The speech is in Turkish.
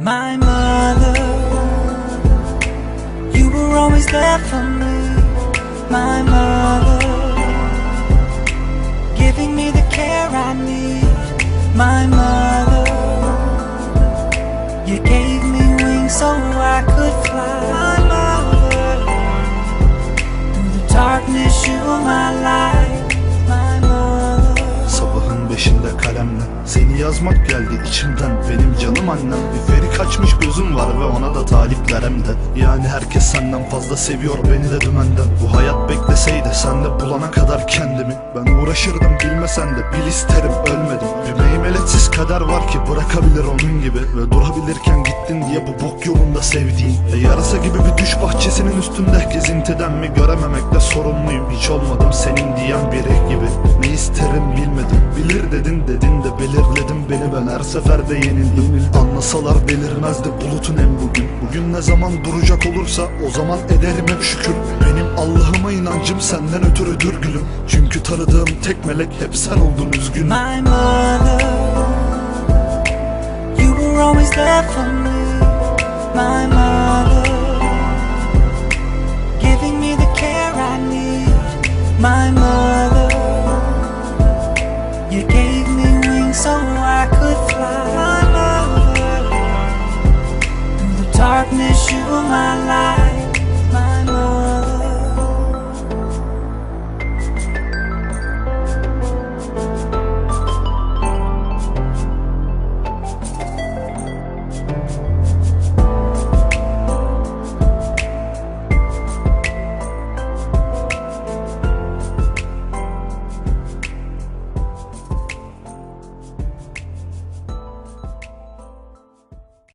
my mother. You were always there for me, my mother. Giving me the care I need, my mother. You gave me wings so I could fly, my mother. Through the darkness, you were my light. Kalemle Seni yazmak geldi içimden. Benim canım annem. Bir feri kaçmış gözüm var ve ona da talipler hem de. Yani herkes senden fazla seviyor beni de dümenden. Bu hayat bekleseydi sen de bulana kadar kendimi. Ben uğraşırdım bilmesen de bil isterim ölmedim. Bir meymenetsiz kader var ki bırakabilir onun gibi. Ve durabilirken gittin diye bu bok yolunda sevdiğin. E Yarasa gibi bir düş bahçesinin üstünde Gezintiden mi görememekte sorumluyum Hiç olmadım senin diyen biri gibi ben her seferde yenildim. Anlasalar belirmezdi bulutun en bugün. Bugün ne zaman duracak olursa o zaman ederim hep şükür. Benim Allah'ıma inancım senden ötürüdür gülüm. Çünkü tanıdığım tek melek hep sen oldun üzgünüm. My mother, you were always there for me. My mother, giving me the care I need. My mother, I could fly. Through the darkness, you were my light.